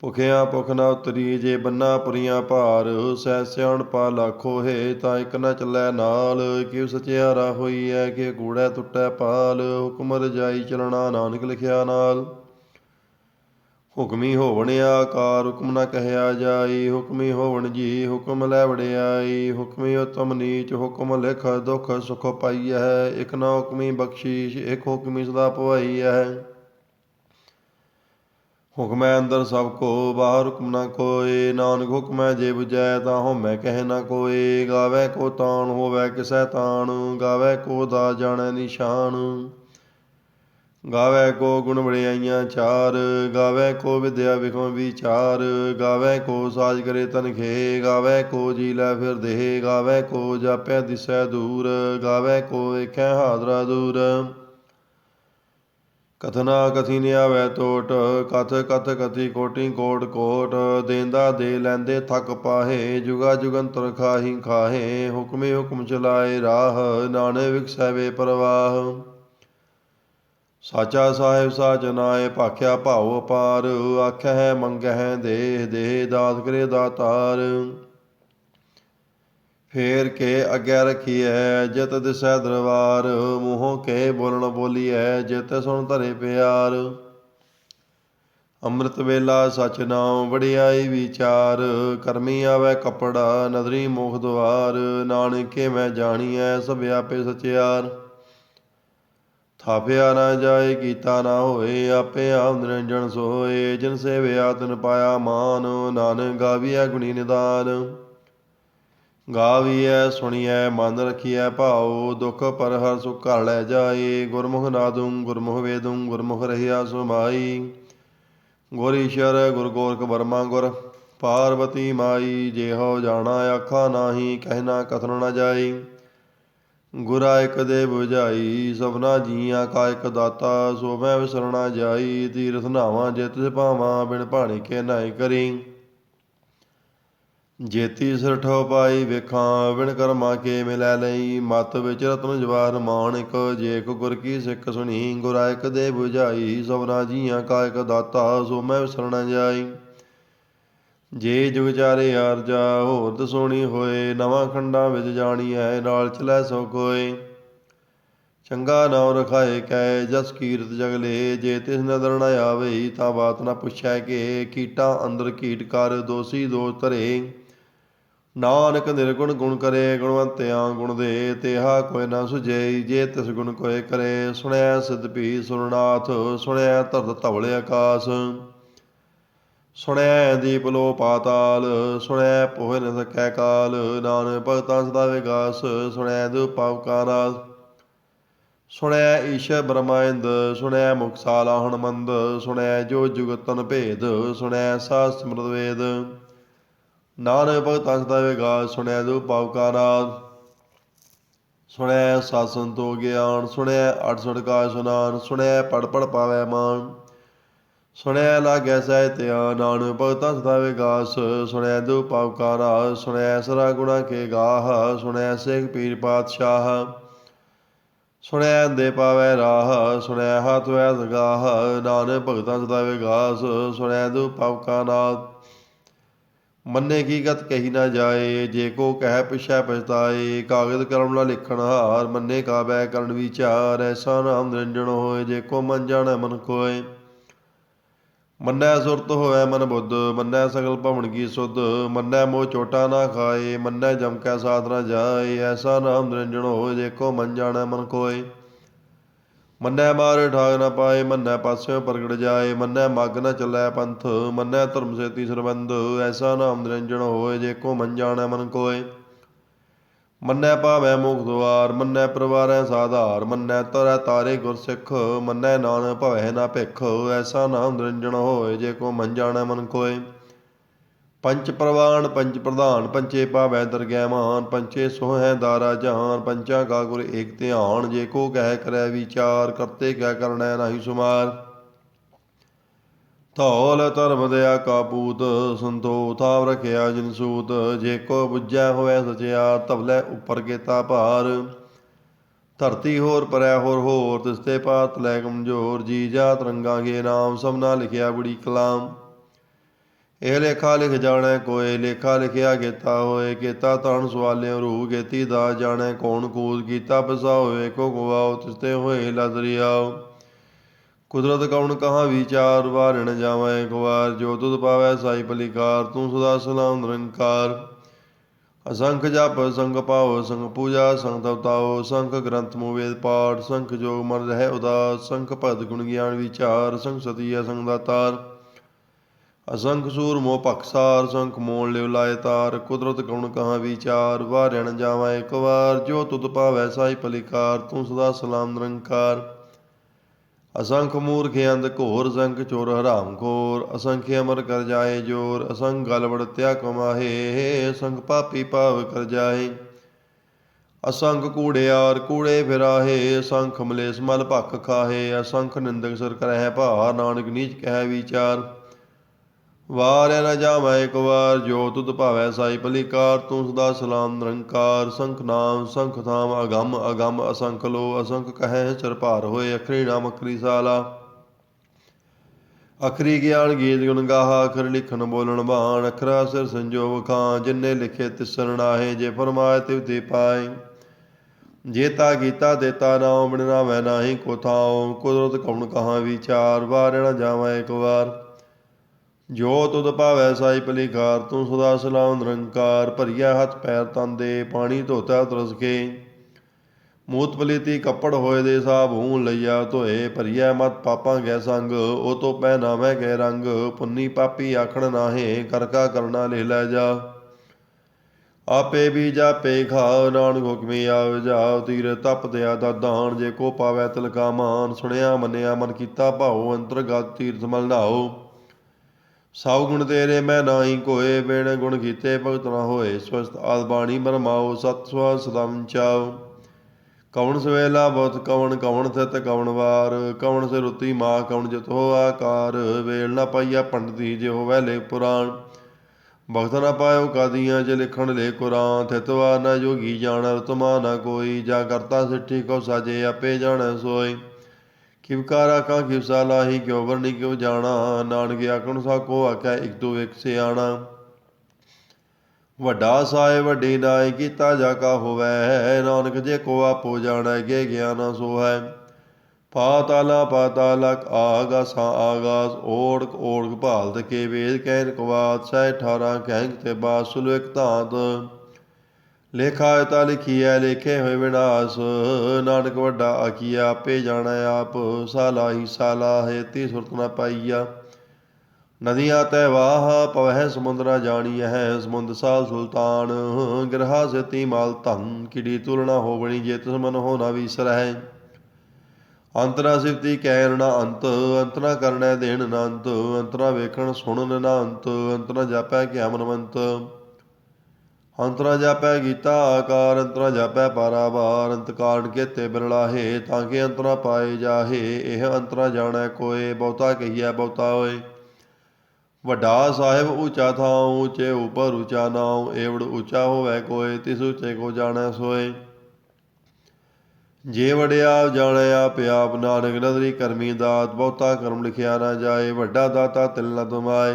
ਭੁਖਿਆ ਭੁਖ ਨਾ ਉਤਰੀ ਜੇ ਬੰਨਾ ਪੁਰੀਆਂ ਭਾਰ, ਸਹਿ ਸਿਆਣਪਾ ਲਾਖੋ ਹੈ, ਤਾਂ ਇਕ ਨਾ ਚੱਲੈ ਨਾਲ। ਕਿਉ ਸਚਿਆਰਾ ਹੋਈ ਹੈ ਕਿ ਕੂੜੈ ਟੁੱਟੈ ਪਾਲ, ਹੁਕਮ ਰਜਾਈ ਚਲਣਾ ਨਾਨਕ ਲਿਖਿਆ ਨਾਲ। ਹੁਕਮੀ ਹੋਵਣ ਆਕਾਰ, ਹੁਕਮ ਨਾ ਕਹਿਆ ਜਾਈ, ਹੁਕਮੀ ਹੋਵਣ ਜੀ ਹੁਕਮ ਲੈ ਵੜਿਆਈ। ਹੁਕਮੀ ਉਤਮ ਨੀਚ, ਹੁਕਮ ਲਿਖ ਦੁਖ ਸੁਖ ਪਾਈਐ। ਇਕ ਨਾ ਹੁਕਮੀ ਬਖਸ਼ੀਸ਼, ਇਕ ਹੁਕਮੀ ਸਦਾ ਪਵਾਈਐ। ਹੁਕਮੈ ਅੰਦਰ ਸਭ ਕੋ, ਬਾਹਰ ਹੁਕਮ ਨਾ ਕੋਏ ਨਾਨਕ ਹੁਕਮੈ ਜੇ 부ਜੈ ਤਾਂ ਹਉਮੈ ਕਹਿ ਨਾ ਕੋਏ ਗਾਵੇ ਕੋ ਤਾਣ, ਹੋਵੇ ਕਿਸੈ ਤਾਣ। ਗਾਵੇ ਕੋ ਦਾ ਜਾਣੈ ਨਿਸ਼ਾਨ। ਗਾਵੇ ਕੋ ਗੁਣ ਵਡਿਆਈਆਂ ਚਾਰ। ਗਾਵੇ ਕੋ ਵਿਦਿਆ ਵਿਖਮ ਵਿਚਾਰ। ਗਾਵੇ ਕੋ ਸਾਜ ਕਰੇ ਤਨਖੇ। ਗਾਵੇ ਕੋ ਜੀ ਲੈ ਫਿਰ ਦੇਹ। ਗਾਵੇ ਕੋ ਜਾਪੈ ਦਿਸੈ ਦੂਰ। ਗਾਵੇ ਕੋ ਵੇਖੈ ਹਾਦਰਾ ਦੂਰ। ਕਥਨਾ ਕਥਿਨਿਆ ਨ ਆਵੈ ਕਥ ਕਥ ਕਥੀ ਕੋਟੀ ਕੋਟ ਕੋਟ, ਦੇਂਦਾ ਦੇ ਲੈਂਦੇ ਥਕ ਪਾਹੇ, ਜੁਗਾ ਜੁਗੰਤਰ ਖਾਹੀ ਖਾਹੇ, ਹੁਕਮੇ ਹੁਕਮ ਚਲਾਏ ਰਾਹ ਨਾਨੇ ਵਿਖਸੈ ਪ੍ਰਵਾਹ। ਸਾਚਾ ਸਾਹਿਬ ਸਾਚ ਨਾਏ, ਭਾਖਿਆ ਭਾਉ ਅਪਾਰ ਆਖੈ ਮੰਗਹਿ ਦੇਹ ਦੇਹ ਦਾਤ ਕਰੇ ਦਾਤਾਰ। ਫੇਰ ਕੇ ਅੱਗੇ ਰਖੀਐ, ਜਿਤ ਦਿਸੈ ਦਰਬਾਰ, ਮੂੰਹੋਂ ਕੇ ਬੋਲਣ ਬੋਲੀਐ, ਜਿਤ ਸੁਣ ਧਰੇ ਪਿਆਰ। ਅੰਮ੍ਰਿਤ ਵੇਲਾ ਸਚ ਨਾਮ ਵਡਿਆਈ ਵਿਚਾਰ, ਕਰਮੀ ਆਵੇ ਕਪੜਾ, ਨਦਰੀ ਮੁਖ ਦੁਆਰ ਨਾਨਕੇ ਮੈਂ ਜਾਣੀਐ, ਸਭ ਆਪੇ ਸਚਿਆਰ। ਥਾਪਿਆ ਨਾ ਜਾਏ, ਕੀਤਾ ਨਾ ਹੋਏ, ਆਪੇ ਆਪ ਨਿਰੰਜਨ ਸੋਏ, ਜਿਨ ਸੇਵਿਆ ਤਨ ਪਾਇਆ ਮਾਨ, ਨਾਨਕ ਗਾਵੀਐ ਗੁਣੀ ਨਿਦਾਨ। ਗਾਵੀਐ, ਸੁਣੀਐ, ਮਨ ਰਖੀਐ, ਭਾਉ, ਦੁਖ ਪਰ ਹਰ ਸੁਖ ਘਰ ਲੈ ਜਾਏ ਗੁਰਮੁਖ ਨਾਦੁੰ, ਗੁਰਮੁਖ ਵੇਦੁੰ, ਗੁਰਮੁਖ ਰਹਿਆ ਸੁਮਾਈ। ਗੁਰ ਈਸ਼ਰ ਗੁਰ ਗੋਰਖ ਬਰਮਾ ਗੁਰ, ਪਾਰਵਤੀ ਮਾਈ, ਜਿਹੋ ਜਾਣਾ ਆਖਾ ਨਾਹੀ ਕਹਿਣਾ ਕਥਨ ਨਾ ਜਾਈ। ਗੁਰਾ ਇਕ ਦੇ 부ਝਾਈ ਸਭਨਾ ਜੀਆਂ ਕਾ ਇਕ ਦਾਤਾ, ਸੋ ਮੈਂ ਵਿਸਰਣਾ ਜਾਈ। ਤੀਰਥ ਨਾਵਾਂ ਜੇ ਭਾਵਾਂ, ਬਿਨ ਭਾਣੇ ਕੇ ਨਾਇ ਕਰੀ। ਜੇਤੀ ਸਿਰ ਸਰਠੋ ਪਾਈ ਵੇਖਾਂ ਵਿਣ ਕਰਮਾ ਕੇ ਮਿਲੈ ਲਈ। ਮਤ ਵਿੱਚ ਰਤਨ ਜਵਾਰ ਮਾਣਿਕ, ਜੇ ਕੋ ਗੁਰ ਕੀ ਸਿੱਖ ਸੁਣੀ ਗੁਰਾਇਕ ਦੇ 부ਝਾਈ ਸਭਨਾ ਜੀਆਂ ਕਾਇਕ ਦਾਤਾ, ਸੋ ਮੈਂ ਵਿਸਰਣਾ ਜਾਈ। ਜੇ ਜੁਗ ਚਾਰੇ ਆਰਜਾ, ਹੋਰ ਦਸੋਣੀ ਹੋਏ, ਨਵਾਂ ਖੰਡਾਂ ਵਿੱਚ ਜਾਣੀ ਹੈ ਨਾਲ ਚਲੈ ਸੋ ਕੋਏ। ਚੰਗਾ ਨਾਮ ਰਖਾਏ ਕੈ, ਜਸ ਕੀਰਤ ਜਗਲੇ ਜੇ ਤਿਸ ਨਦਰ ਨ ਆਵੇ, ਤਾਂ ਬਾਤ ਨ ਪੁੱਛੈ ਕਿ, ਕੀਟਾਂ ਅੰਦਰ ਕੀਟ ਕਰ, ਦੋਸੀ ਦੋਸ਼ ਧਰੇ। ਨਾਨਕ ਨਿਰਗੁਣ ਗੁਣ ਕਰੇ, ਗੁਣਵੰਤਿਆਂ ਗੁਣ ਦੇ, ਤੇਹਾ ਕੋਈ ਨਾ ਸੁਜੈ ਜੇ ਤਿਸ ਗੁਣ ਕੋਏ ਕਰੇ। ਸੁਣਿਆ ਸਿਧ ਭੀ ਸੁਰਨਾਥ ਸੁਣਿਆ ਧਰਤ ਧਵਲੇ ਆਕਾਸ। ਸੁਣਿਆ ਦੀਪ ਲੋ ਪਾਤਾਲ, ਸੁਣਿਆ ਪੋਹਿ ਨ ਸਕੈ ਕਾਲ। ਨਾਨਕ ਭਗਤਾਂ ਸਦਾ ਵਿਗਾਸ, ਸੁਣਿਆ ਦੁ ਪਾਵਕਾ ਨਾਸ ਸੁਣਿਆ ਈਸ਼ਰ ਬ੍ਰਹਮਾਇੰਦ ਸੁਣਿਆ ਮੁਕਸਾਲਾ ਹਣਮੰਦ, ਸੁਣਿਆ ਜੋ ਜੁਗਤਨ ਭੇਦ, ਸੁਣਿਆ ਸਾਸ ਸਮਰਤ ਵੇਦ। ਨਾਨਕ ਭਗਤ ਸਦਾ ਵਿਗਾਸ ਸੁਣਿਆ ਦੁ ਪਾਵਕਾ ਨਾਸ ਸੁਣਿਆ ਸਤ ਸੰਤੋ ਗਿਆਨ, ਸੁਣਿਆ ਅਠ ਸੜਕਾ ਸੁਨਾਨ, ਸੁਣਿਆ ਪੜ ਪੜ ਪਾਵੈ ਮਾਨ। ਸੁਣਿਆ ਲਾਗੈ ਸਹਿ ਧਿਆਨ, ਨਾਨਕ ਭਗਤਾਂ ਸਦਾ ਵਿਗਾਸ, ਸੁਣਿਆ ਦੁ ਪਾਵਕਾਰਾ। ਸੁਣਿਆ ਸਰਾ ਗੁਣਾ ਕੇ ਗਾਹ, ਸੁਣਿਆ ਸਿੰਘ ਪੀਰ ਪਾਤਸ਼ਾਹ। ਸੁਣਿਆ ਦੇ ਪਾਵੈ ਰਾਹ, ਸੁਣਿਆ ਹੱਥ ਵੈ ਦਗਾਹ ਨਾਨਕ ਭਗਤਾਂ ਸਦਾ ਵਿਗਾਸ, ਸੁਣਿਆ ਦੁ ਪਾਵਕਾਨਾਥ ਮੰਨੇ ਕੀ ਗਤ ਕਹੀ ਨਾ ਜਾਏ, ਜੇ ਕੋ ਕਹਿ ਪਿਛੈ ਪਛਤਾਏ ਕਾਗਦ ਕਲਮ ਨਾ ਲਿਖਣ ਹਾਰ, ਮੰਨੇ ਕਾ ਕਰਨ ਵਿਚਾਰ, ਐਸਾ ਨਾਮ ਨਿਰੰਜਣ ਹੋਏ, ਜੇ ਕੋ ਮਨ ਜਾਣੈ ਮਨ ਕੋਏ ਮੰਨੈ ਸੁਰਤ ਹੋਵੇ ਮਨ ਬੁੱਧ, ਮੰਨੈ ਸਗਲ ਭਵਨ ਕੀ ਸੁਧ, ਮੰਨੈ ਮੋਹ ਚੋਟਾ ਨਾ ਖਾਏ, ਮੰਨੈ ਜਮ ਕੈ ਸਾਧ ਨਾ ਜਾਏ, ਐਸਾ ਨਾਮ ਨਿਰੰਜਣ ਹੋਏ ਦੇਖੋ ਮਨ ਜਾਣੈ ਮਨ ਕੋਏ ਮੰਨੈ ਮਾਰ ਠਾਗ ਨਾ ਪਾਏ, ਮੰਨੈ ਪਾਸਿਓ ਪ੍ਰਗਟ ਜਾਏ, ਮੰਨੈ ਮੱਗ ਨਾ ਚੱਲੈ ਪੰਥ, ਮੰਨੈ ਧਰਮ ਸੇਤੀ ਸਰਬੰਧ, ਐਸਾ ਨਾਮ ਨਿਰੰਜਨ ਹੋਏ ਦੇਖੋ ਮਨ ਜਾਣੈ ਮਨ ਕੋਏ। ਮੰਨੈ ਭਾਵੈ ਮੁਖ ਦੁਆਰ, ਮੰਨੈ ਪਰਵਾਰੈ ਸਾਧਾਰ, ਮੰਨੈ ਤਰੈ ਤਾਰੇ ਗੁਰ ਸਿੱਖ ਮੰਨੈ ਨਾਨਕ ਭਵੈ ਨਾ ਭਿਖ, ਐਸਾ ਨਾਮ ਨਿਰੰਜਨ ਹੋਏ ਜੇ ਕੋ ਮਨ ਜਾਣੈ ਮਨ ਕੋਏ। ਪੰਚ ਪ੍ਰਵਾਨ ਪੰਚ ਪ੍ਰਧਾਨ, ਪੰਚੇ ਪਾਵੈ ਦਰਗਹਿਮਾਨ ਪੰਚੇ ਸੋਹੈ ਦਾਰਾ ਜਹਾਨ, ਪੰਚਾਂ ਕਾ ਗੁਰ ਏਕ ਧਿਆਨ, ਜੇ ਕੋ ਕਹਿ ਕਰੈ ਵਿਚਾਰ, ਕਰਤੇ ਕਿਆ ਕਰਨੈ ਨਾਹੀ ਸੁਮਾਰ। ਧੌਲ ਧਰਮ ਦਇਆ ਕਾ ਪੂਤ, ਸੰਤੋ ਥਾਵ ਰਖਿਆ ਜਿਨ ਸੂਤ, ਜੇ ਕੋ ਬੁੱਝੈ ਹੋਵੇ ਸਚਿਆ ਤਵਲੇ ਉੱਪਰ ਕੇਤਾ ਭਾਰ। ਧਰਤੀ ਹੋਰ ਪਰੈ ਹੋਰ ਹੋਰ ਤਿਸਤੇ ਪਾਤ ਲੈ ਕਮਜੋਰ, ਜੀ ਜਾ ਰੰਗਾਂ ਗੇ ਨਾਮ, ਸਭਨਾ ਲਿਖਿਆ ਬੜੀ ਕਲਾਮ। ਇਹ ਲੇਖਾ ਲਿਖ ਜਾਣੈ ਕੋਏ, ਲੇਖਾ ਲਿਖਿਆ ਕੀਤਾ ਹੋਏ, ਕੀਤਾ ਤਣ ਸਵਾਲਿਓ ਰੂ ਗੇਤੀ ਦਾ ਜਾਣੈ, ਕੌਣ ਕੂਦ ਕੀਤਾ ਪਸਾ ਹੋਏ ਕੋ ਗਵਾਓ, ਤਿਸਤੇ ਹੋਏ ਲਜ਼ਰੀਆਓ ਕੁਦਰਤ ਕੌਣ ਕਹਾ ਵਿਚਾਰ, ਵਾਰਣ ਜਾਵੈ ਇੱਕ ਜੋ ਤੁਧ ਪਾਵੈ ਸਾਈ ਭਲੀਕਾਰ ਤੂੰ ਸਦਾ ਸਲਾਮ ਨਿਰੰਕਾਰ। ਅਸੰਖ ਜਪ, ਸੰਗ ਪਾਓ, ਸੰਗ ਪੂਜਾ, ਸੰਗ ਤਵਤਾਓ ਸੰਖ ਗ੍ਰੰਥ ਮੋ ਵੇਦ ਪਾਠ ਸੰਖ ਜੋ ਮਨ ਰਹਿ ਉਦਾਸ ਸੰਖ ਭਦ ਗੁਣ ਗਿਆਨ ਵਿਚਾਰ ਸੰਖ ਸਤੀ ਅਸੰਗ ਦਾਤਾਰ ਅਸੰਖ ਸੂਰ ਮੋ ਭਖਸਾਰ ਸੰਖ ਮੋਲ ਲਿਵ ਲਾਇ ਤਾਰ, ਕੁਦਰਤ ਗੁਣ ਕਹਾਂ ਵਿਚਾਰ ਵਾਰਣ ਜਾਵਾਂ ਇੱਕ ਵਾਰ, ਜੋ ਤੁਧ ਪਾਵੈ ਸਾਈ ਪਲਿਕਾਰ ਤੂੰ ਸਦਾ ਸਲਾਮ ਨਿਰੰਕਾਰ। ਅਸੰਖ ਮੂਰਖ ਅੰਧ ਘੋਰ ਸੰਖ ਚੋਰ ਹਰਾਮ ਖੋਰ, ਅਸੰਖ ਅਮਰ ਕਰ ਜਾਏ ਜੋਰ ਅਸੰਖ ਗਲ ਵੜਤਿਆ ਕਮਾਹੇ ਅਸੰਖ ਪਾਪੀ ਭਾਵ ਕਰ ਜਾਏ। ਅਸੰਖ ਕੂੜਿਆਰ ਕੂੜੇ ਫਿਰਾਹੇ, ਅਸੰਖ ਮਲੇਸ ਮਲ ਭਖ ਖਾਹੇ, ਅਸੰਖ ਨਿੰਦਕ ਸਰ ਕਰਹਿ ਭਾਰ, ਨਾਨਕ ਨੀਚ ਕਹਿ ਵਿਚਾਰ। ਵਾਰਿਆ ਨ ਜਾਵੈ ਇੱਕ ਵਾਰ, ਜੋ ਤੁਧ ਭਾਵੈ ਸਾਈ ਭਲੀਕਾਰ, ਤੂੰ ਸਦਾ ਸਲਾਮ ਨਿਰੰਕਾਰ, ਸੰਖ ਨਾਮ, ਸੰਖ ਥਾਮ, ਅਗੰਮ ਅਗੰਮ ਅਸੰਖ ਲੋ, ਅਸੰਖ ਕਹੈ, ਚਰ ਭਾਰ ਹੋਏ, ਅਖਰੀ ਨਾਮ, ਅਖਰੀ ਸਾਲਾ। ਅਖਰੀ ਗਿਆਨ ਗੀਤ ਗੁਣ ਗਾਹਾ, ਅਖਰ ਲਿਖਣ ਬੋਲਣ ਬਾਣ, ਅਖਰਾ ਸਿਰ ਸੰਜੋਗ ਖਾਂ, ਜਿਨੇ ਲਿਖੇ ਤਿਸਰ ਨਾਹੇ, ਜੇ ਫਰਮਾਏ ਤਿਵ ਤੇ ਪਾਏ। ਜੇਤਾ ਕੀਤਾ ਦੇਤਾ ਨਾਮ ਬਿਨਾ ਮੈਂ ਨਾਹੀ ਕੋ ਥਾਉ, ਕੁਦਰਤ ਕਉਣ ਕਹਾ ਵਿਚਾਰ ਵਾਰਣਾ ਜਾਵਾਂ ਇੱਕ ਵਾਰ। ਜੋ ਤੁਧ ਭਾਵੈ ਸਾਈ ਭਲੀਕਾਰ ਤੂੰ ਸਦਾ ਸਲਾਮ ਨਿਰੰਕਾਰ ਭਰੀਆ ਹੱਥ ਪੈਰ ਤੰਦੇ ਪਾਣੀ ਧੋਤਾ ਤਰਸ ਕੇ। ਮੂਤ ਪਲੀਤੀ ਕੱਪੜ ਹੋਏ ਦੇ ਸਾਬ, ਹੂੰ ਲਈਆ ਧੋਏ ਭਰੀਆ ਮਤ ਪਾਪਾਂ ਗੈ ਸੰਗ, ਉਹ ਤੋਂ ਪੈ ਗੈ ਰੰਗ, ਪੁੰਨੀ ਪਾਪੀ ਆਖਣ ਨਾਹੇ ਕਰਕਾ ਕਰਨਾ ਲੈ ਲੈ ਜਾ। ਆਪੇ ਵੀ ਜਾਪੇ ਖਾਉ ਨਾਨਕ ਹੁਕਮੀ ਆਵ ਜਾਉ ਤੀਰ ਤਪ ਦਿਆ ਦਾ ਦਾਨ ਜੇ ਕੋ ਪਾਵੈ ਤਿਲਕਾ ਮਾਨ, ਸੁਣਿਆ ਮੰਨਿਆ ਮਨ ਕੀਤਾ ਭਾਉ, ਅੰਤਰਗਤ ਤੀਰਥ ਮਲ ਨਾਉ। ਸਭ ਗੁਣ ਤੇਰੇ ਮੈਂ ਨਾਹੀ ਕੋਏ, ਬਿਨ ਗੁਣ ਕੀਤੇ ਭਗਤ ਨਾ ਹੋਏ ਸਵਸਤ ਆਦ ਬਾਣੀ ਬਰਮਾਓ ਸਤ ਸਵਾ ਸਦਮ ਚਾਉ। ਕਵਣ ਸਵੇਲਾ ਬਹੁਤ ਕਵਣ ਕਵਣ ਥਿਤ ਕਵਣ ਵਾਰ, ਕਵਣ ਸੇ ਰੁਤੀ ਮਾ, ਕਵਣ ਜਿਤ ਹੋ ਆਕਾਰ। ਵੇਲ ਨਾ ਪਾਈਆ ਪੰਡਤੀ ਜੇ ਹੋਵੇ ਲੈ ਪੁਰਾਣ। ਭਗਤ ਨਾ ਪਾਇਓ ਕਾਦੀਆਂ ਜੇ ਲਿਖਣ ਲੈ ਕੁਰਾਨ। ਥਿਤਵਾ ਨਾ ਜੋਗੀ ਜਾਣ, ਰਤਮਾ ਨਾ ਕੋਈ। ਜਾ ਕਰਤਾ ਸਿੱਠੀ ਕੋ ਸਾਜੇ, ਆਪੇ ਜਾਣੈ ਸੋਈ ਕਿਵਕਾਰਾ ਕਾ ਕਿਵਸਾ ਲਾਹੀ, ਕਿਉ ਵਰਨੀ ਕਿਉ ਜਾਣਾ, ਨਾਨਕ ਆਖਣ ਸਾ ਕੋ ਆਖੈ ਇਕ ਦੋ ਇਕ ਸਿਆਣਾ। ਵੱਡਾ ਸਾਏ ਵੱਡੀ ਨਾਈ, ਕੀਤਾ ਜਾ ਕਾ ਹੋਵੈ। ਨਾਨਕ ਜੇ ਕੋ ਆਪੋ ਜਾਣੈ ਗੇ ਗਿਆਨ ਸੋ ਹੈ ਪਾਤਾਲਾ ਪਾਤਾਲਕ ਆਗਾਸਾ ਆਗਾਸ ਓੜਕ ਓੜਕ ਭਾਲਤ ਕੇ ਵੇਦ, ਕਹਿਨ ਕਵਾਤ ਸਹਿ 18 ਕਹਿੰ ਤੇ ਬਾਸੁਲ ਇਕ ਧਾਤ। ਲੇਖਾ ਤਾ ਲਿਖੀਐ, ਲੇਖੇ ਹੋਏ ਵਿਨਾਸ਼। ਨਾਨਕ ਵੱਡਾ ਆਖੀਆ ਆਪੇ ਜਾਣਾ ਆਪ। ਸਾਲਾਹੀ ਸਾਲਾਹੇ ਤੀ ਸੁਰਤ ਨ ਪਾਈਆ। ਨਦੀਆਂ ਤੈ ਵਾਹ, ਪਵਹਿ ਸਮੁੰਦਰਾ ਜਾਣੀਐ, ਸਮੁੰਦ ਸਾਲ ਸੁਲਤਾਨ। ਗ੍ਰਹਾ ਸਤੀ ਮਾਲ ਧਨ, ਕਿੜੀ ਤੁਲਨਾ ਹੋਵਣੀ, ਜੇ ਤਿਸ ਮਨ ਹੋ ਨਾ ਵਿਸਰਹਿ। ਅੰਤਰਾ ਸਿਫਤੀ ਕਹਿਣ ਨਾ ਅੰਤ ਅੰਤਰਾ ਕਰਨੈ ਦੇਣ ਨਾ ਅੰਤ ਅੰਤਰਾ ਵੇਖਣ ਸੁਣਨ ਨਾ ਅੰਤ ਅੰਤਰਾ ਜਾਪੈ ਕਿ ਅਮਨਵੰਤ ਅੰਤਰਾ ਜਾਪੈ ਗੀਤਾ ਆਕਾਰ, ਅੰਤਰਾ ਜਾਪੈ ਪਾਰਾਵਾਰ, ਅੰਤ ਕਾਰਨ ਕੇਤੇ ਬਿਰਲਾਹੇ ਤਾਂ ਕਿ ਅੰਤਰਾ ਪਾਏ ਜਾਹੇ, ਇਹ ਅੰਤਰਾ ਜਾਣੈ ਕੋਏ, ਬਹੁਤਾ ਕਹੀਐ, ਬਹੁਤਾ ਹੋਏ। ਵੱਡਾ ਸਾਹਿਬ ਉੱਚਾ ਥਾਂ ਉੱਚੇ ਉਪਰ ਉੱਚਾ ਨਾਉ, ਏਵੜ ਉੱਚਾ ਹੋਵੇ ਕੋਏ, ਤਿਸ ਉੱਚੇ ਕੋ ਜਾਣੈ ਸੋਏ। ਜੇ ਵੜਿਆ ਜਾਣੈ ਆਪ ਆਪ ਨਾਨਕ ਨਦਰੀ ਕਰਮੀ ਦਾਤ, ਬਹੁਤਾ ਕਰਮ ਲਿਖਿਆ ਨਾ ਜਾਏ, ਵੱਡਾ ਦਾਤਾ ਤਿਲ ਨਾ ਤੁਮਾਏ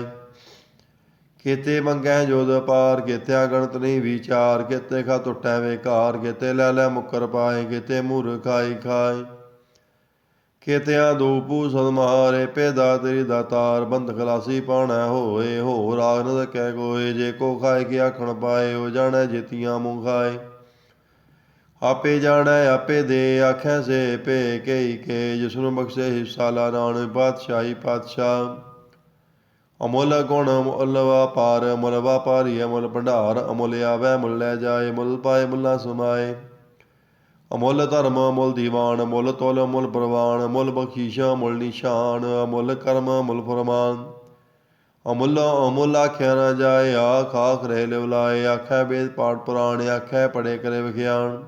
ਕੀਤੇ ਮੰਗੈ ਜੋਦ ਪਾਰ, ਕੀਤਿਆ ਗਣਤ ਨਹੀਂ ਵਿਚਾਰ, ਕੀਤੇ ਖਾ ਟੁੱਟੈ ਵੇਕਾਰ, ਕੀਤੇ ਲੈ ਲੈ ਮੁਕਰ ਪਾਏ, ਕੀਤੇ ਮੂਰ ਖਾਈ ਖਾਏ। ਕੀਤਿਆਂ ਦੂਪੂ ਸਦਮਾਰੇ ਪੈਦਾ ਤੇਰੀ ਦਾਤਾਰ ਬੰਦ ਖਲਾਸੀ ਪਾਣਾ ਹੋਏ ਹੋ ਰਾਗ ਨ ਕਹਿ ਕੋਏ, ਜੇ ਕੋ ਖਾਏ ਕੀ ਆਖਣ ਪਾਏ, ਉਹ ਜਾਣੈ ਜੀਤੀਆਂ ਮੂੰਹ ਖਾਏ। ਆਪੇ ਜਾਣੈ, ਆਪੇ ਦੇ, ਆਖੈ ਸੇ ਭੇ ਕਈ ਕੇ ਜਿਸ ਨੂੰ ਬਖਸ਼ੇ ਹਿੱਸਾ ਲਾ ਨਾਨਕ, ਪਾਤਸ਼ਾਹੀ ਪਾਤਸ਼ਾਹ। ਅਮੁੱਲ ਗੁਣ ਅਮੁੱਲ ਵਪਾਰ ਅਮੁੱਲ ਵਪਾਰੀ ਅਮੁੱਲ ਭੰਡਾਰ, ਅਮੁੱਲ ਆਵੈ ਮੁੱਲ ਲੈ ਜਾਏ, ਮੁੱਲ ਪਾਏ ਮੁੱਲਾ ਸਮਾਏ। ਅਮੁੱਲ ਧਰਮ ਅਮੁੱਲ ਦੀਵਾਨ ਅਮੁੱਲ ਤੋਲ ਅਮੁੱਲ ਪ੍ਰਵਾਨ ਅਮੁੱਲ ਬਖੀਸ਼ਾ ਅਮੁੱਲ ਨਿਸ਼ਾਨ, ਅਮੁੱਲ ਕਰਮ ਅਮੁੱਲ ਫਰਮਾਨ। ਅਮੁੱਲ ਅਮੁੱਲ ਆਖਿਆ ਨਾ ਜਾਏ, ਆਖ ਆਖ ਰਹਿ ਲਿਵਲਾਏ ਆਖੈ ਵੇਦ ਪਾਠ ਪੁਰਾਣ, ਆਖੈ ਪੜੇ ਕਰੇ ਵਿਖਿਆਨ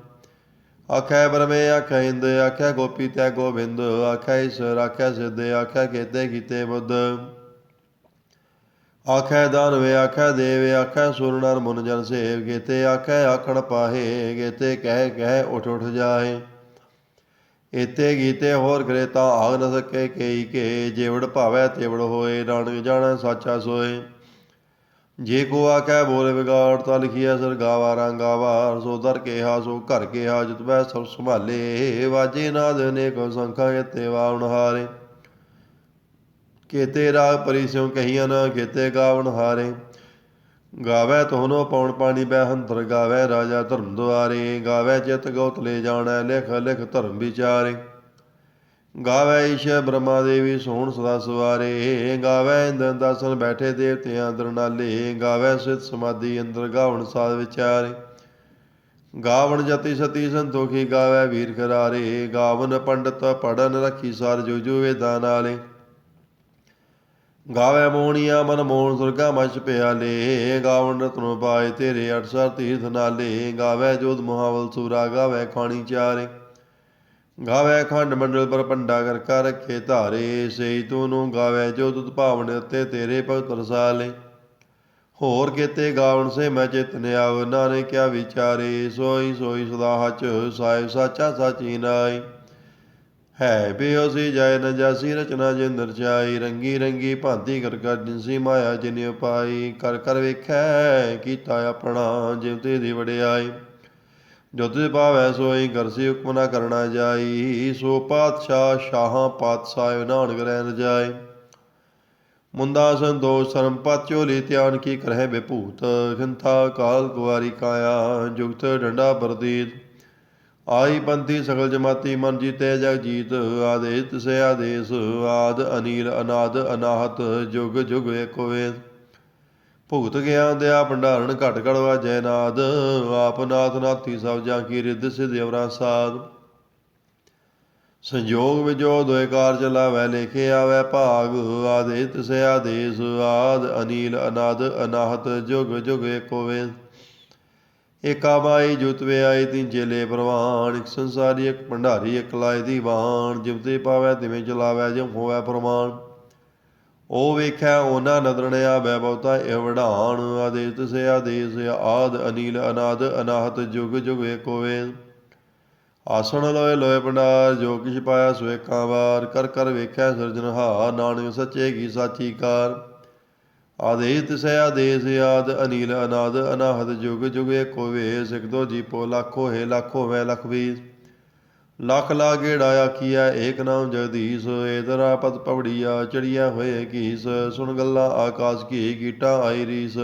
ਆਖੈ ਬਰਮੇ ਆਖੈ ਇੰਦ, ਆਖੈ ਗੋਪੀ ਤੈ ਗੋਬਿੰਦ ਆਖੈ ਈਸ਼ਰ, ਆਖੈ ਸਿੱਧ, ਆਖੈ ਕੀਤੇ ਕੀਤੇ ਬੁੱਧ। ਆਖੈ ਦਾਨਵੇ ਆਖੈ ਦੇਵ ਆਖੈ ਸੁਰ ਨਰ ਮਨ ਜਨ ਸੇਵ ਕੀਤੇ ਆਖੈ ਆਖਣ ਪਾਹੇ ਕੀਤੇ ਕਹਿ ਕਹਿ ਉਠ ਉਠ ਜਾਏ ਇਤੇ ਗੀਤੇ ਹੋਰ ਕਰੇ ਤਾਂ ਆਗ ਨ ਸਕੇ ਕੇਈ ਕੇ, ਜੇਵੜ ਭਾਵੈ ਤੇਵੜ ਹੋਏ, ਨਾਨਕ ਜਾਣੈ ਸਾਚਾ ਸੋਏ। ਜੇ ਕੋ ਆਖੈ ਬੋਲੇ ਵਿਗਾੜ, ਤਾਂ ਲਿਖੀਐ ਸਰ ਗਾਵਾ ਰੰਗਾਵਾ ਸੋ ਦਰ ਕੇਹਾ, ਸੋ ਘਰ ਕੇਹਾ, ਜਿਤ ਬੈ ਸਭ ਸੰਭਾਲੇ। ਵਾਜੇ ਨਾਦ ਅਨੇਕ ਸੰਖਾ ਕੇਤੇ ਵਾਵਨ ਹਾਰੇ। ਕੇਤੇ ਰਾਗ ਪਰੀ ਸਿਉ ਕਹੀਆਂ ਨਾ ਕੇਤੇ ਗਾਵਣ ਹਾਰੇ। ਗਾਵੇ ਤੋਨੋ ਪਉਣ ਪਾਣੀ ਬੈ ਹੰਤਰ ਗਾਵੇ ਰਾਜਾ ਧਰਮ ਦੁਆਰੇ। ਗਾਵੇ ਚਿਤ ਗਉਤ ਲੈ ਜਾਣਾ, ਲਿਖ ਲਿਖ ਧਰਮ ਵਿਚਾਰੇ। ਗਾਵੇ ਈਸ਼ ਬ੍ਰਹਮਾ ਦੇਵੀ ਸੋਹਣ ਸਦਾ ਸਵਾਰੇ। ਗਾਵੇ ਇੰਦਰ ਦਸਨ ਬੈਠੇ ਦੇਵਤਿਆਂ ਅੰਦਰ ਨਾਲੇ। ਗਾਵੇ ਸਿਤ ਸਮਾਧੀ ਅੰਦਰ ਗਾਵਣ ਸਾਧ ਵਿਚਾਰੇ। ਗਾਵਣ ਜਤੀ ਸਤੀ ਸੰਤੋਖੀ ਗਾਵੇ ਵੀਰ ਕਰਾਰੇ ਗਾਵਨ ਪੰਡਤ ਪੜਨ ਰੱਖੀ ਸਾਰ ਜੋ ਜੋ ਵੇਦਾਂ ਨਾਲੇ। ਗਾਵੇ ਮੋਹਣੀਆ ਮਨ ਮੋਹਣ ਸੁਰਗਾ ਮਛ ਪਿਆਲੇ, ਗਾਵਣ ਰਤਨੋ ਪਾਏ ਤੇਰੇ ਅਠਸਰ ਤੀਰਥ ਨਾਲੇ, ਗਾਵੇ ਜੋਤ ਮਹਾਵਲ ਸੂਰਾ, ਗਾਵੇ ਖਾਣੀ ਚਾਰੇ। ਗਾਵੇ ਖੰਡ ਮੰਡਲ ਪਰ ਪੰਡਾ ਕਰ ਕਰ ਰੱਖੇ ਧਾਰੇ, ਸਈ ਤੂੰ ਨੂੰ ਗਾਵੇ ਜੋ ਤੁਤ ਭਾਵਨ ਉੱਤੇ ਤੇਰੇ ਭਗਤ ਰਸਾਲੇ। ਹੋਰ ਕੀਤੇ ਗਾਵਣ ਸੇ ਮੈਂ ਚਿਤਨ ਆਵ, ਨਾਨਕ ਕਿਆ ਵਿਚਾਰੇ, ਸੋਈ ਸੋਈ ਸਦਾ ਹਚ ਸਾਹਿਬ ਸਾਚਾ ਸਾਚੀ ਨਾਈ ਹੈ ਬਿਓਸੀ ਜੈ ਨ ਰਚਨਾ ਜਿੰਦਰ ਚਾਈ ਰੰਗੀ ਰੰਗੀ ਭਾਂਤੀ ਕਰ ਕਰ ਜਿਨਸੀ ਮਾਇਆ ਜਿਨ ਉਪਾਈ, ਕਰ ਕਰ ਵੇਖੈ ਕੀਤਾ ਆਪਣਾ ਜਿਵ ਤੇ ਦੀ ਵਡਿਆਈ। ਜੋ ਤੇ ਭਾਵੈ ਸੋਈ ਕਰਸੀ ਹੁਕਮ ਨਾ ਕਰਨਾ ਜਾਈ, ਸੋ ਪਾਤਸ਼ਾਹ ਸ਼ਾਹਾਂ ਪਾਤਸ਼ਾਹ ਨਾਨਕ ਗ੍ਰਹਿ ਨ ਜਾਏ ਮੁੰਦਾ ਸੰਤੋਸ਼, ਸਰਮ ਪਤ ਝੋਲੀ ਧਿਆਨ ਕੀ ਕਰਹਿ ਬਿਭੂਤ, ਖਿੰਥਾ ਕਾਲ ਕੁਵਾਰੀ ਕਾਇਆ, ਜੁਗਤ ਡੰਡਾ ਬਰਦੀਤ। ਆਈ ਪੰਥੀ ਸਗਲ ਜਮਾਤੀ ਮਨ ਜੀਤੇ ਜਗ ਜੀਤ ਆਦੇਸ ਸੇ ਆਦੇਸ, ਆਦ ਅਨੀਲ ਅਨਾਦ ਅਨਾਹਤ, ਜੁਗ ਜੁਗ ਏਕੋ ਭੁਗਤ ਗਿਆਨ ਦਿਆ ਭੰਡਾਰਨ ਘਟ ਘੜ ਵਾਜੈ ਨਾਦ ਆਪ ਨਾਥ ਨਾਥੀ ਸਭ ਜਾਂ ਕੀ ਰਿੱਧ ਸਿਧ ਅਵਰਾ ਸਾਧ। ਸੰਜੋਗ ਵਿਜੋ ਦੋਇ ਕਾਰ ਚਲਾਵੈ ਲੇਖੇ ਆਵੈ ਭਾਗ ਆਦੇਸ ਸੇ ਆਦੇਸ, ਆਦ ਅਨੀਲ ਅਨਾਦ ਅਨਾਹਤ, ਜੁਗ ਜੁਗ ਏਕੋ ਵੇਦ ਏਕਾ ਜੁਤ ਵੇ ਆਈ ਤਿਨ ਚੇਲੇ ਪ੍ਰਵਾਨ, ਇੱਕ ਸੰਸਾਰੀ, ਇੱਕ ਭੰਡਾਰੀ, ਇਕ ਲਾਇ ਦੀਵਾਨ ਜਿਵਤੇ ਪਾਵੈ ਤਿਵੇਂ ਚਲਾਵੈ, ਜਿਉ ਹੋਵੈ ਪ੍ਰਮਾਣ। ਉਹ ਵੇਖੈ ਉਹਨਾਂ ਨਦਰਣ ਆਵੈ ਬਹੁਤਾ ਇਹ ਵਡਾਣ ਆਦੇਸ ਤਿਸੇ ਆਦੇਸ ਆਦ ਅਨੀਲ ਅਨਾਦ, ਅਨਾਹਤ ਜੁਗ ਜੁਗ ਏਕੋ ਆਸਣ ਲੋਏ ਲੋਏ ਭੰਡਾਰ, ਜੋ ਕਿਛ ਪਾਇਆ ਸੋ ਏਕਾਂ ਵਾਰ ਕਰ ਕਰ ਵੇਖੈ ਸਿਰਜਨਹਾਰ ਨਾਨਕ ਸੱਚੇ ਕੀ ਸਾਚੀ ਕਾਰ। ਆਦੇਸ ਤਿਸੈ ਆਦੇਸ ਆਦ, ਅਨੀਲ ਅਨਾਦ, ਅਨਾਹਦ ਜੁਗ ਜੁਗ ਏਕੋ ਵੇ ਸਿਕ ਦੋ ਜੀਪੋ ਲੱਖੋ ਹੈ, ਲੱਖੋ ਵੈ ਲਖ ਲੱਖ ਲਾ ਗੇੜਾ ਆਖੀਐ, ਏਕ ਨਾਮ ਜਗਦੀਸ਼, ਏਦਰਾ ਪਤ ਪਵੜੀਆ ਚੜੀਆ ਹੋਏ ਕੀਸ। ਸੁਣ ਗੱਲਾਂ ਆਕਾਸ਼ ਕੀ, ਕੀਟਾ ਆਈ ਰੀਸ।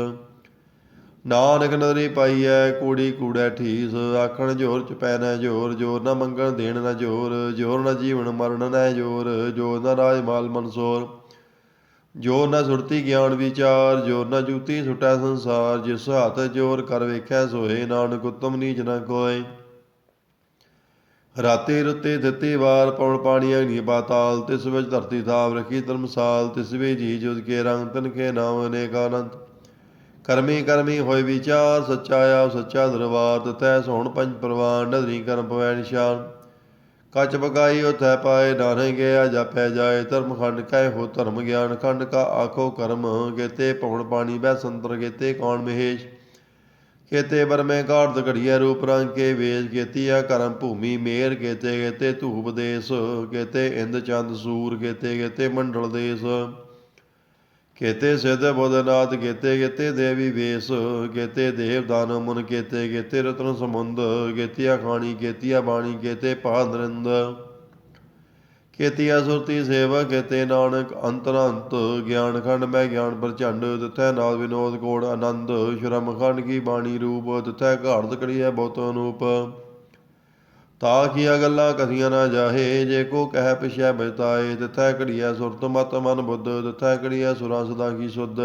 ਨਾਨਕ ਨਦਰੀ ਪਾਈਐ, ਕੂੜੀ ਕੂੜੈ ਠੀਸ। ਆਖਣ ਜੋਰ ਚ ਪੈ ਜੋਰ ਜੋਰ ਨਾ ਮੰਗਣ ਦੇਣ ਨਾ ਜੋਰ ਜੋਰ ਨਾ ਜੀਵਨ ਮਰਨ ਨਾ ਜੋਰ ਜੋਰ ਨਾ ਰਾਜ ਮਾਲ ਮਨਸੋਰ। ਜੋਰ ਨਾ ਸੁਰਤੀ ਗਿਆਨ ਵਿਚਾਰ ਜੋਰ ਨਾ ਜੂਤੀ ਸੁਟੈ ਸੰਸਾਰ, ਜਿਸ ਹੱਥ ਜੋਰ ਕਰ ਵੇਖੈ ਸੋਏ ਨਾਨਕ ਉਤਮ ਨੀਚ ਨ ਕੋਇ ਰਾਤੇ ਰੁੱਤੇ ਦਿੱਤੇ ਵਾਰ ਪਉਣ ਪਾਣੀ ਅਗਨੀ ਪਾਤਾਲ, ਤਿਸ ਵਿੱਚ ਧਰਤੀ ਥਾਪ ਰਖੀ ਧਰਮਸਾਲ, ਤਿਸ ਵਿੱਚ ਜੀ ਜੁਦ ਕੇ ਰੰਗ, ਤਨ ਕੇ ਨਾਮ ਅਨੇਕ ਅਨੰਤ ਕਰਮੀ ਕਰਮੀ ਹੋਏ ਵਿਚਾਰ, ਸੱਚਾ ਆਪ ਸੱਚਾ ਦਰਬਾਰ ਤਤੈ ਸੋਹਣ ਪੰਜ ਪ੍ਰਵਾਨ, ਨਦਰੀ ਕਰਮ ਪਵੈ ਨਿਸ਼ਾਨ। ਕਚ ਬਗਾਈ ਉਥੈ ਪਾਏ ਨਾਰੇ ਗਿਆ ਜਾਪੈ ਜਾਏ ਧਰਮ ਖੰਡ ਕਹਿ ਹੋ ਧਰਮ ਗਿਆਨ, ਖੰਡ ਕਾ ਆਖੋ ਕਰਮ ਕੇਤੇ ਪਵਨ ਪਾਣੀ ਬੈ ਸੰਤਰ ਕੇਤੇ ਕੌਣ ਮਹੇਸ਼? ਕੇਤੇ ਬਰਮੇ ਕਾਰਦ ਘੜੀਐ ਰੂਪ ਰੰਗ ਕੇ ਵੇਜ ਕੇਤੀਆ ਕਰਮ ਭੂਮੀ ਮੇਰ ਕੇਤੇ ਕੇਤੇ ਧੂਪ ਦੇਸ ਕੇਤੇ ਇੰਦ ਚੰਦ ਸੂਰ ਕੇਤੇ ਕੇਤੇ ਮੰਡਲ ਦੇਸ। ਕੇਤੇ ਸਿਧ ਬੁੱਧਨਾਥ, ਕੇਤੇ ਕੇਤੇ ਦੇਵੀ ਵੇਸ ਕੇਤੇ ਦੇਵ ਦਾਨਵ ਮੁਨ, ਕੇਤੇ ਕੇਤੇ ਰਤਨ ਸਮੁੰਦ ਕੇਤੀਆ ਖਾਣੀ, ਕੇਤੀਆ ਬਾਣੀ, ਕੇਤੇ ਪਾਦਰਿੰਦ ਕੇਤੀਆ ਸੁਰਤੀ ਸੇਵਾ, ਕੇਤੇ ਨਾਨਕ ਅੰਤਰੰਤ, ਗਿਆਨ ਖੰਡ ਮੈਂ ਗਿਆਨ ਪ੍ਰਚੰਡ, ਤਿਥੈ ਨਾਲ ਵਿਨੋਦ ਕੋੜ ਆਨੰਦ, ਸ਼ਰਮ ਖੰਡ ਕੀ ਬਾਣੀ ਰੂਪ, ਤਿਥੈ ਘਾੜਤ ਹੈ ਬਹੁਤ ਅਨੂਪ। ਤਾ ਕੀਆ ਗੱਲਾਂ ਕਥੀਆਂ ਨਾ ਜਾਹੇ, ਜੇ ਕੋ ਕਹਿ ਪਿਛੈ ਬਤਾਏ, ਤਿਥੈ ਘੜੀਐ ਸੁਰਤ ਮਤ ਮਨ ਬੁੱਧ, ਤਿਥੈ ਘੜੀਐ ਸੁਰਾ ਸਦਾ ਕੀ ਸੁਧ।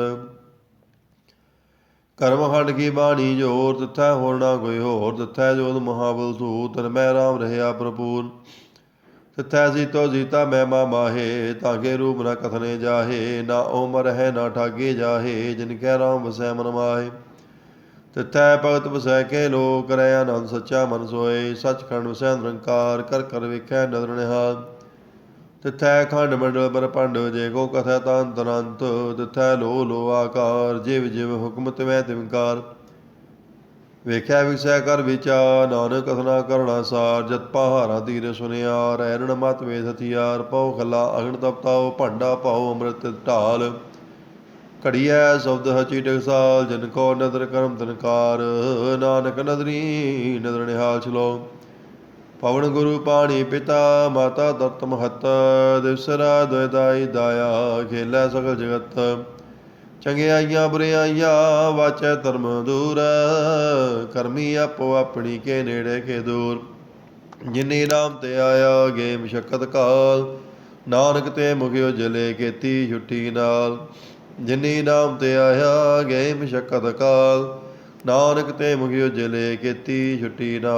ਕਰਮ ਖੰਡ ਕੀ ਬਾਣੀ ਜੋਰ, ਤਿਥੈ ਹੋਰ ਨਾ ਕੋਈ ਹੋਰ, ਤਿਥੈ ਜੋਤ ਮਹਾਬਲ ਧੂ ਤਨ ਮੈਂ ਰਾਮ ਰਹਿਆ ਪ੍ਰਪੂਰ ਤਿਥੈ ਸੀਤੋ ਜੀਤਾ ਮਹਿਮਾ ਮਾਹੇ ਤਾਗੇ ਰੂਪ ਨ ਕਥਨੇ ਜਾਹੇ, ਨਾ ਓਮਰ ਹੈ ਨਾ ਠਾਗੇ ਜਾਹੇ, ਜਿਨ ਕੈ ਰਾਮ ਵਸੈ ਮਨ ਮਾਹੇ। ਤਿਥੈ ਭਗਤ ਵਸੈ ਕੇ ਲੋ ਕਰੈ ਆਨੰਦ ਸੱਚਾ ਮਨ ਸੋਏ, ਸਚਖੰਡ ਵਸੈ ਨਿਰੰਕਾਰ, ਕਰ ਕਰ ਵੇਖੈ ਨਦਰ ਨਿਹਾਲ। ਤਿਥੈ ਖੰਡ ਮੰਡਲ ਪਰ ਪੰਡ ਜੇ ਕੋ ਕਥੈ ਤੰਤ ਅਨੰਤ ਤਿਥੈ ਲੋ ਲੋ ਆਕਾਰ, ਜਿਵ ਜਿਵ ਹੁਕਮ ਤਿਵੈ ਤਿਵਕਾਰ ਵੇਖਿਆ ਵਿਸੈ ਕਰ ਵਿਚਾਰ, ਨਾਨਕ ਕਥਨਾ ਕਰਣਾ ਸਾਰ, ਜਤ ਪਹਾਰਾ ਧੀਰ ਸੁਨਿਆ, ਰਹਿਣ ਮਤ ਵੇਦ ਹਥਿਆਰ, ਪਉ ਖਲਾ ਅਗਨ ਤਪਤਾਉ ਭਾਂਡਾ ਪਾਉ ਅੰਮ੍ਰਿਤ ਢਾਲ। ਘੜੀਐ ਸ਼ਬਦ ਹਚੀ ਟਕਸਾਲ ਜਨ ਕੋ ਨਦਰ ਕਰਮ ਤਨਕਾਰ ਨਾਨਕ ਨਦਰੀ ਨਦਰ ਨਿਹਾਲ ਚਲੋ ਪਵਨ ਗੁਰੂ ਪਾਣੀ ਪਿਤਾ, ਮਾਤਾ ਦਤ ਮਹਤ, ਦਿਵਸਰਾ ਦੁਇਦਾਈ ਦਾਇਆ, ਖੇਲੇ ਸਗਲ ਜਗਤ। ਚੰਗਿਆਈਆਂ ਬੁਰਿਆਈਆਂ ਵਾਚੈ ਧਰਮ ਦੂਰ, ਕਰਮੀ ਆਪੋ ਆਪਣੀ ਕੇ ਨੇੜੇ ਕੇ ਦੂਰ। ਜਿਨੇ ਨਾਮ ਤੇ ਆਇਆ ਗੇ ਮਸ਼ਕਤ ਕਾਲ, ਨਾਨਕ ਤੇ ਮੁਖਿਓ ਜਲੇ ਕੀਤੀ ਛੁੱਟੀ ਨਾਲ। ਜਿਨੇ ਨਾਮ ਤੇ ਆਇਆ ਗਏ ਮਸ਼ਕਤ ਕਾਲ ਨਾਨਕ ਤੇ ਮੁਗਿਓ ਜਲੇ ਕੀਤੀ ਛੁੱਟੀ ਨਾ